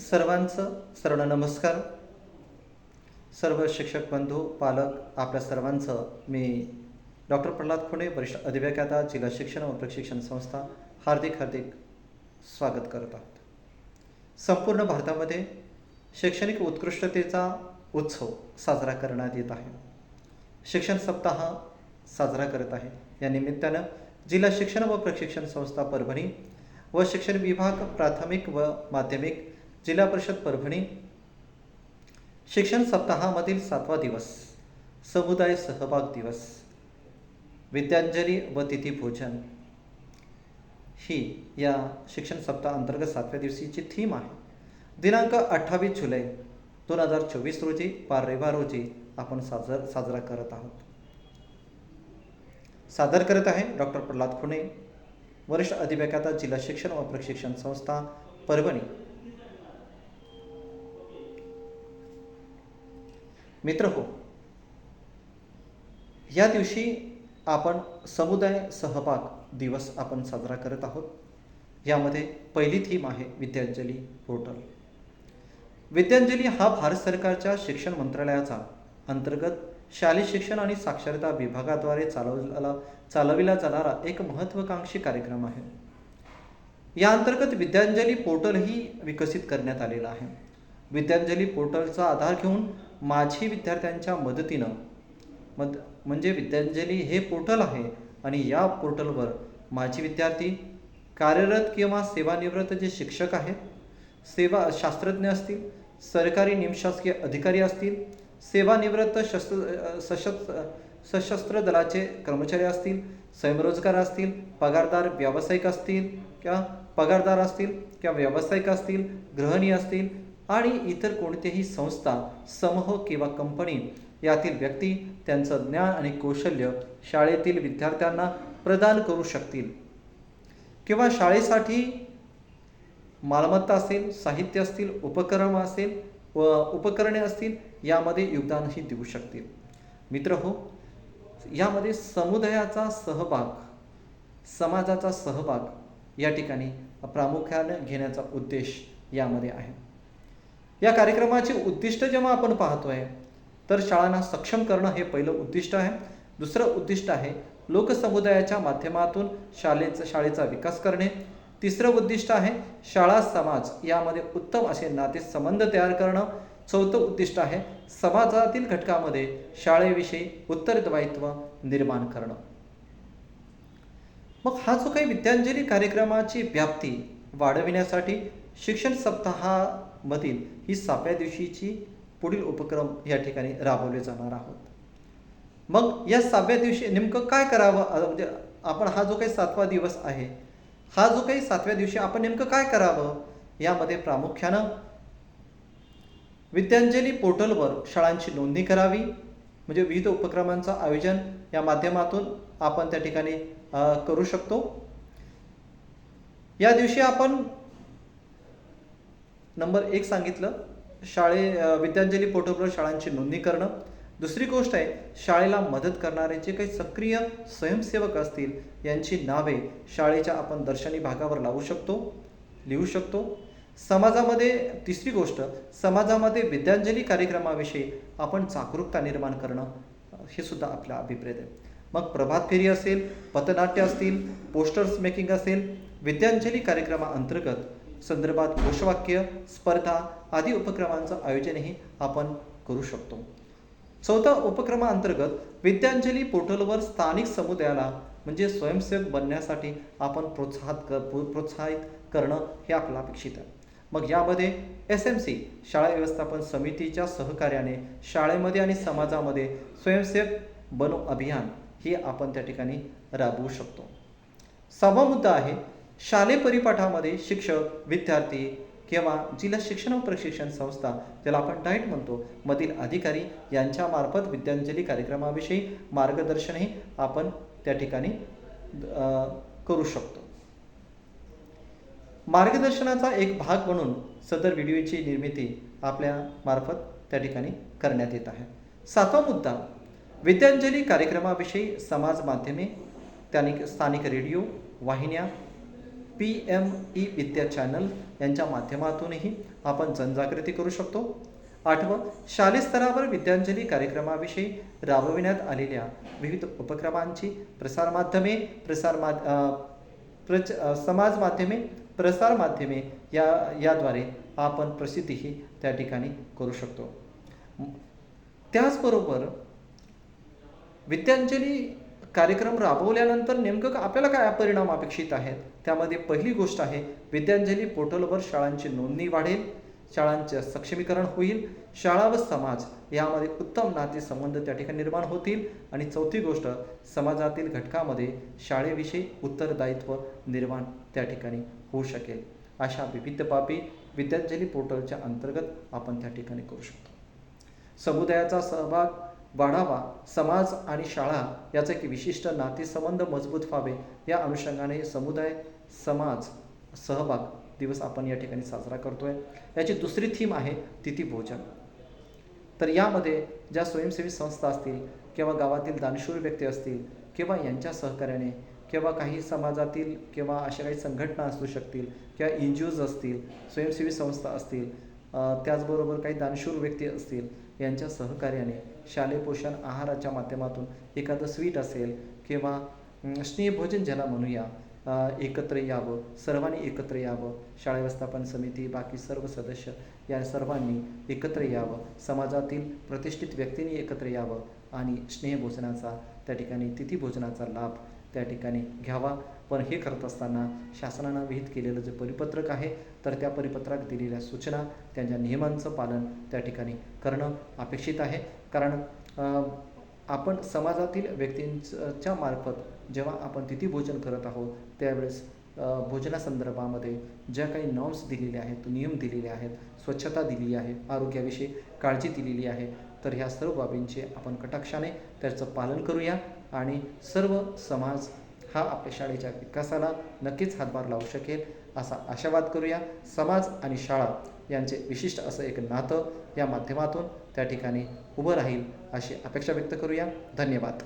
सर्वांचं सर्व नमस्कार सर्व शिक्षक बंधू पालक आपल्या सर्वांचं मी डॉक्टर प्रल्हाद खुणे वरिष्ठ अधिव्याख्याता जिल्हा शिक्षण व प्रशिक्षण संस्था हार्दिक हार्दिक स्वागत करत आहोत. संपूर्ण भारतामध्ये शैक्षणिक उत्कृष्टतेचा उत्सव साजरा करण्यात येत आहे. शिक्षण सप्ताह साजरा करत आहे. या निमित्तानं जिल्हा शिक्षण व प्रशिक्षण संस्था परभणी व शिक्षण विभाग प्राथमिक व माध्यमिक जिल्हा परिषद परभणी. शिक्षण सप्ताहामधील सातवा दिवस समुदाय सहभाग दिवस विद्यांजली व तिथी भोजन. ही या शिक्षण सप्ताह अंतर्गत सातव्या दिवशीची थीम आहे. दिनांक अठ्ठावीस जुलै दोन हजार चोवीस रोजी पार रविवार रोजी आपण साजर साजरा करत आहोत. सादर करत आहे डॉक्टर प्रल्हाद खुणे वरिष्ठ अधिव्याख्याता जिल्हा शिक्षण व प्रशिक्षण संस्था परभणी. मित्र हो. या दिवशी आपण समुदाय सहभाग दिवस आपण साजरा करत आहोत. यामध्ये पहिली थीम आहे विद्यांजली पोर्टल. विद्यांजली हा भारत सरकारच्या शिक्षण मंत्रालयाचा अंतर्गत शालेय शिक्षण आणि साक्षरता विभागाद्वारे चालवला चालविला जाणारा एक महत्त्वाकांक्षी कार्यक्रम आहे. या अंतर्गत विद्यांजली पोर्टलही विकसित करण्यात आलेला आहे. विद्यांजली पोर्टलचा आधार घेऊन माझी विद्यार्थ्यांच्या मदतीनं मद म्हणजे विद्यांजली हे पोर्टल आहे आणि या पोर्टलवर माझी विद्यार्थी कार्यरत किंवा सेवानिवृत्त जे शिक्षक आहेत सेवा शास्त्रज्ञ असतील सरकारी निमशासकीय अधिकारी असतील सेवानिवृत्त शस्त्र सशस्त्र सशस्त्र दलाचे कर्मचारी असतील स्वयंरोजगार असतील पगारदार व्यावसायिक असतील किंवा पगारदार असतील किंवा व्यावसायिक असतील गृहिणी असतील आणि इतर कोणतेही संस्था समूह किंवा कंपनी यातील व्यक्ती त्यांचं ज्ञान आणि कौशल्य शाळेतील विद्यार्थ्यांना प्रदान करू शकतील. किंवा शाळेसाठी मालमत्ता असेल साहित्य असतील उपक्रम असेल व उपकरणे असतील यामध्ये योगदानही देऊ शकतील. मित्र हो यामध्ये समुदायाचा सहभाग समाजाचा सहभाग या ठिकाणी प्रामुख्याने घेण्याचा उद्देश यामध्ये आहे. या कार्यक्रमाचे उद्दिष्ट जेव्हा आपण पाहतो आहे तर शाळांना सक्षम करणं हे पहिलं उद्दिष्ट आहे. दुसरं उद्दिष्ट आहे लोकसमुदायाच्या माध्यमातून शाळेचा शाळेचा विकास करणे. तिसरं उद्दिष्ट आहे शाळा समाज यामध्ये उत्तम असे नाते संबंध तयार करणं. चौथं उद्दिष्ट आहे समाजातील घटकामध्ये शाळेविषयी उत्तरदायित्व निर्माण करणं. मग हा जो काही विद्यांजली कार्यक्रमाची व्याप्ती वाढविण्यासाठी शिक्षण मधील ही सातव्या दिवशीची पुढील उपक्रम या ठिकाणी राबवले जाणार आहोत. मग या सहाव्या दिवशी नेमकं काय करावं? म्हणजे आपण हा जो काही सातवा दिवस आहे हा जो काही सातव्या दिवशी आपण नेमकं काय करावं यामध्ये प्रामुख्यानं विद्यांजली पोर्टलवर शाळांची नोंदणी करावी म्हणजे विविध उपक्रमांचं आयोजन या माध्यमातून आपण त्या ठिकाणी करू शकतो. या दिवशी आपण नंबर एक सांगितलं शाळे विद्यांजली पोर्टलवर शाळांची नोंदणी करणं. दुसरी गोष्ट आहे शाळेला मदत करणारे जे काही सक्रिय स्वयंसेवक असतील यांची नावे शाळेच्या आपण दर्शनी भागावर लावू शकतो लिहू शकतो. समाजामध्ये तिसरी गोष्ट समाजामध्ये विद्यांजली कार्यक्रमाविषयी आपण जागरूकता निर्माण करणं हे सुद्धा आपला अभिप्रेत आहे. मग प्रभात फेरी असेल पथनाट्य असतील पोस्टर्स मेकिंग असेल विद्यांजली कार्यक्रमाअंतर्गत संदर्भात घोषवाक्य स्पर्धा आदी उपक्रमांचं आयोजनही आपण करू शकतो. चौथा उपक्रमाअंतर्गत विद्यांजली पोर्टलवर स्थानिक समुदायाला म्हणजे स्वयंसेवक बनण्यासाठी आपण प्रोत्साहित कर प्रोत्साहित करणं हे आपलं अपेक्षित आहे. मग यामध्ये एस एम सी शाळा व्यवस्थापन समितीच्या सहकार्याने शाळेमध्ये आणि समाजामध्ये स्वयंसेवक बनो अभियान हे आपण त्या ठिकाणी राबवू शकतो. सहावा मुद्दा आहे शालेय परिपाठामध्ये शिक्षक विद्यार्थी किंवा जिल्हा शिक्षण व प्रशिक्षण संस्था ज्याला आपण डाईट म्हणतो मधील अधिकारी यांच्यामार्फत विद्यांजली कार्यक्रमाविषयी मार्गदर्शनही आपण त्या ठिकाणी करू शकतो. मार्गदर्शनाचा एक भाग म्हणून सदर व्हिडिओची निर्मिती आपल्या मार्फत त्या ठिकाणी करण्यात येत आहे. सातवा मुद्दा विद्यांजली कार्यक्रमाविषयी समाज माध्यमे त्याने स्थानिक रेडिओ वाहिन्या P M E Vidya channel यांच्या माध्यमातूनही आपण जनजागृती करू शकतो. आठवं शालेय स्तरावर विद्यांजली कार्यक्रमाविषयी राबविण्यात आलेल्या विविध उपक्रमांची प्रसारमाध्यमे प्रसार मा प्रच समाज माध्यमे प्रसारमाध्यमे या याद्वारे आपण प्रसिद्धीही त्या ठिकाणी करू शकतो. त्याचबरोबर विद्यांजली कार्यक्रम राबवल्यानंतर नेमकं का- आपल्याला काय परिणाम अपेक्षित आहेत? त्यामध्ये पहिली गोष्ट आहे विद्यांजली पोर्टलवर शाळांची नोंदणी वाढेल शाळांचे सक्षमीकरण होईल शाळा व समाज यामध्ये उत्तम नातेसंबंध त्या ठिकाणी निर्माण होतील आणि चौथी गोष्ट समाजातील घटकामध्ये शाळेविषयी उत्तरदायित्व निर्माण त्या ठिकाणी होऊ शकेल. अशा विविध बाबी विद्यांजली पोर्टलच्या अंतर्गत आपण त्या ठिकाणी करू शकतो. समुदायाचा सहभाग वाढावा समाज आणि शाळा याचं एक विशिष्ट नातेसंबंध मजबूत व्हावे या अनुषंगाने समुदाय समाज सहभाग दिवस आपण या ठिकाणी साजरा करतोय. याची दुसरी थीम आहे तिथी भोजन. तर यामध्ये ज्या स्वयंसेवी संस्था असतील किंवा गावातील दानशूर व्यक्ती असतील किंवा यांच्या सहकार्याने किंवा काही समाजातील किंवा अशा काही संघटना असू शकतील किंवा एन जी ओज असतील स्वयंसेवी संस्था असतील त्याचबरोबर काही दानशूर व्यक्ती असतील यांच्या सहकार्याने शालेय पोषण आहाराच्या माध्यमातून एखादं स्वीट असेल किंवा स्नेहभोजन ज्याला म्हणूया एकत्र यावं सर्वांनी एकत्र यावं शाळा व्यवस्थापन समिती बाकी सर्व सदस्य या सर्वांनी एकत्र यावं समाजातील प्रतिष्ठित व्यक्तींनी एकत्र यावं आणि स्नेहभोजनाचा त्या ठिकाणी तिथी भोजनाचा लाभ त्या ठिकाणी घ्यावा. पण हे करत असताना शासनानं विहित केलेलं जे परिपत्रक आहे तर त्या परिपत्रात दिलेल्या सूचना त्यांच्या नियमांचं पालन त्या ठिकाणी करणं अपेक्षित आहे. कारण आपण समाजातील व्यक्तींच्या मार्फत जेव्हा आपण तिथीभोजन करत आहोत त्यावेळेस भोजनासंदर्भामध्ये ज्या काही नॉर्म्स दिलेले आहेत नियम दिलेले आहेत स्वच्छता दिलेली आहे आरोग्याविषयी काळजी दिलेली आहे तर ह्या सर्व बाबींचे आपण कटाक्षाने त्याचं पालन करूया आणि सर्व समाज हा आपल्या शाळेच्या विकासाला नक्कीच हातभार लावू शकेल असा आशावाद करूया. समाज आणि शाळा यांचे विशिष्ट असं एक नातं या माध्यमातून त्या ठिकाणी उभं राहील अशी अपेक्षा व्यक्त करूया. धन्यवाद.